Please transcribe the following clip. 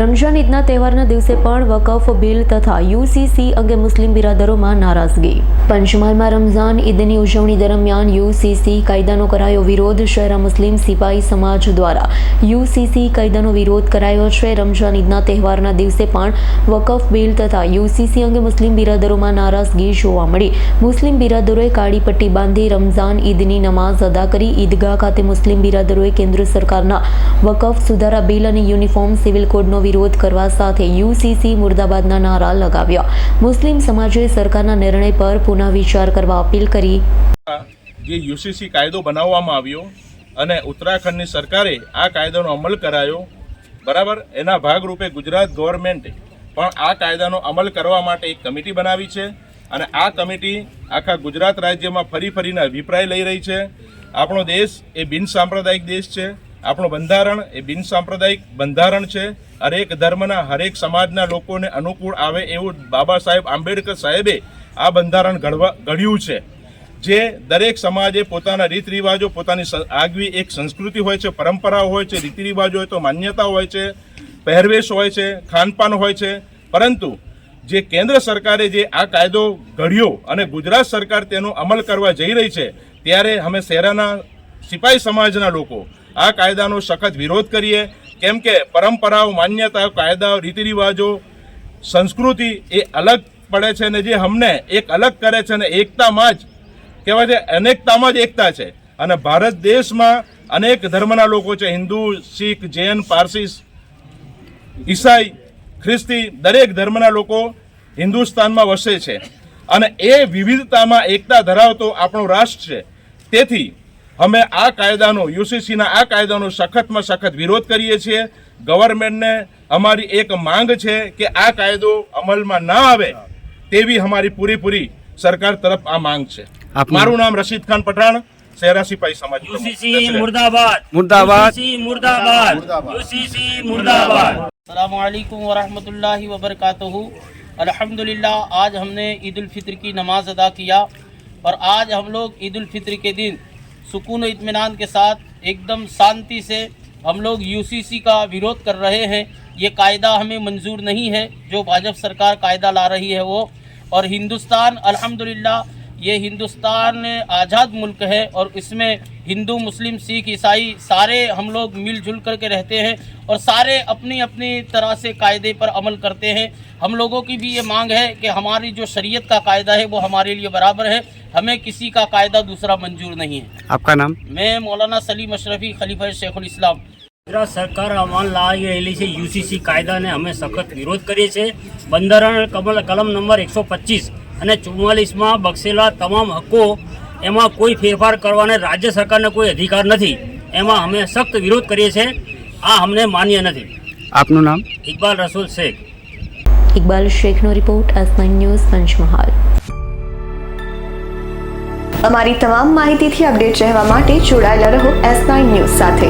રમઝાન ઈદના તહેવારના દિવસે પણ વકફ બિલ તથા યુસીસી અંગે મુસ્લિમ બિરાદરોમાં નારાજગી. પંચમહાલમાં રમઝાન ઈદની ઉજવણી દરમિયાન યુસીસી કાયદાનો કરાયો વિરોધ. શહેરા મુસ્લિમ સિપાહી સમાજ દ્વારા યુસીસી કાયદાનો વિરોધ કરાયો છે. રમઝાન ઈદના તહેવારના દિવસે પણ વકફ બિલ તથા યુસીસી અંગે મુસ્લિમ બિરાદરોમાં નારાજગી જોવા મળી. મુસ્લિમ બિરાદરોએ કાળી પટ્ટી બાંધી રમઝાન ઈદની નમાઝ અદા કરી. ઈદગાહ ખાતે મુસ્લિમ બિરાદરોએ કેન્દ્ર સરકારના વકફ સુધારા બિલ અને યુનિફોર્મ સિવિલ કોડનો વિરોધ કરવા સાથે યુસીસી મુર્દાબાદના નારા લગાવ્યા. મુસ્લિમ સમાજે સરકારના નિર્ણય પર પુનઃ વિચાર કરવા અપીલ કરી. જે યુસીસી કાયદો બનાવવામાં આવ્યો અને ઉત્તરાખંડની સરકારે આ કાયદાનો અમલ કરાયો, બરાબર? એના ભાગરૂપે ગુજરાત ગવર્મેન્ટે પણ આ કાયદાનો અમલ કરવા માટે એક કમિટી બનાવી છે અને આ કમિટી આખા ગુજરાત રાજ્યમાં ફરી ફરીને અભિપ્રાય લઈ રહી છે. આપણો દેશ એ બિનસાંપ્રદાયિક દેશ છે. આપણું બંધારણ એ બિનસાંપ્રદાયિક બંધારણ છે. હરેક ધર્મના, હરેક સમાજના લોકોને અનુકૂળ આવે એવું બાબા સાહેબ આંબેડકર સાહેબે આ બંધારણ ઘડવા, ઘડ્યું છે. જે દરેક સમાજે પોતાના રીત રિવાજો, પોતાની આગવી એક સંસ્કૃતિ હોય છે, પરંપરાઓ હોય છે, રીતિ રિવાજો હોય તો માન્યતા હોય છે, પહેરવેશ હોય છે, ખાનપાન હોય છે. પરંતુ જે કેન્દ્ર સરકારે જે આ કાયદો ઘડ્યો અને ગુજરાત સરકાર તેનો અમલ કરવા જઈ રહી છે, ત્યારે અમે શહેરાના સિપાહી સમાજના લોકો આ કાયદાનો સખત વિરોધ કરીએ કેમ કે પરંપરાઓ, માન્યતાઓ, કાયદાઓ રીતિ રિવાજો સંસ્કૃતિ એ અલગ પડે છે ને જે અમને એક અલગ કરે છે ને એકતામાં જ કહેવાય છે, અનેકતામાં જ એકતા છે. અને ભારત દેશમાં અનેક ધર્મના લોકો છે, હિન્દુ, શીખ, જૈન, પારસી, ઈસાઈ, ખ્રિસ્તી, દરેક ધર્મના લોકો હિન્દુસ્તાનમાં વસે છે. અને એ વિવિધતામાં એકતા ધરાવતો આપણો રાષ્ટ્ર છે. તેથી અમે આ કાયદાનો યુસીસીના આ કાયદાનો સખતમાં સખત વિરોધ કરીએ છીએ ગવર્મેન્ટને અમારી એક માંગ છે કે આ કાયદો અમલમાં ના આવે તેવી અમારી પૂરેપૂરી સરકાર તરફ આ માંગ છે આપનું- મારું નામ રશીદ ખાન પઠાણ શહેરા સિપાહી સમાજ પ્રમુખ. यूसीसी मुर्दाबाद मुर्दाबाद। यूसीसी मुर्दाबाद यूसीसी मुर्दाबाद अलैक्म वरहमतुल्लाहि वबरकातुहू अल्हम्दुलिल्लाह आज हमने ईद उल फित्र की नमाज अदा किया और आज हम लोग ईद उल फित्र के दिन सुकून इतमान के साथ एकदम शांति से हम लोग यूसीसी का विरोध कर रहे हैं। ये कायदा हमें मंजूर नहीं है। जो भाजपा सरकार कायदा ला रही है वो। और हिंदुस्तान, अल्हम्दुलिल्लाह ये हिंदुस्तान आज़ाद मुल्क है और इसमें हिंदू मुस्लिम सिख ईसाई सारे हम लोग मिलजुल करके रहते हैं और सारे अपनी अपनी तरह से कायदे पर अमल करते हैं हम लोगों की भी ये मांग है कि हमारी जो शरीयत का कायदा है वो हमारे लिए बराबर है हमें किसी का कायदा दूसरा मंजूर नहीं है आपका नाम मैं मौलाना सलीम अशरफी खलीफा शेखुल इस्लाम ગુજરાત સરકાર અમલ લાવી રહેલી છે યુસીસી કાયદાને અમે સખત વિરોધ કરીએ છીએ બંધારણ કમલ કલમ નંબર એકસો પચીસ અને ચુમ્માલીસમાં બક્ષેલા તમામ હક્કો એમાં કોઈ ફેરફાર કરવાને રાજ્ય સરકારને કોઈ અધિકાર નથી. એમાં અમે સખ્ત વિરોધ કરીએ છીએ. આ અમને માન્ય નથી. આપનું નામ? Iqbal Rasool Shaikh. Iqbal શેખનો report S nine news Panchmahal. અમારી તમામ માહિતીથી અપડેટ રહેવા માટે જોડાયેલા રહો એસ નાઇન ન્યૂઝ સાથે.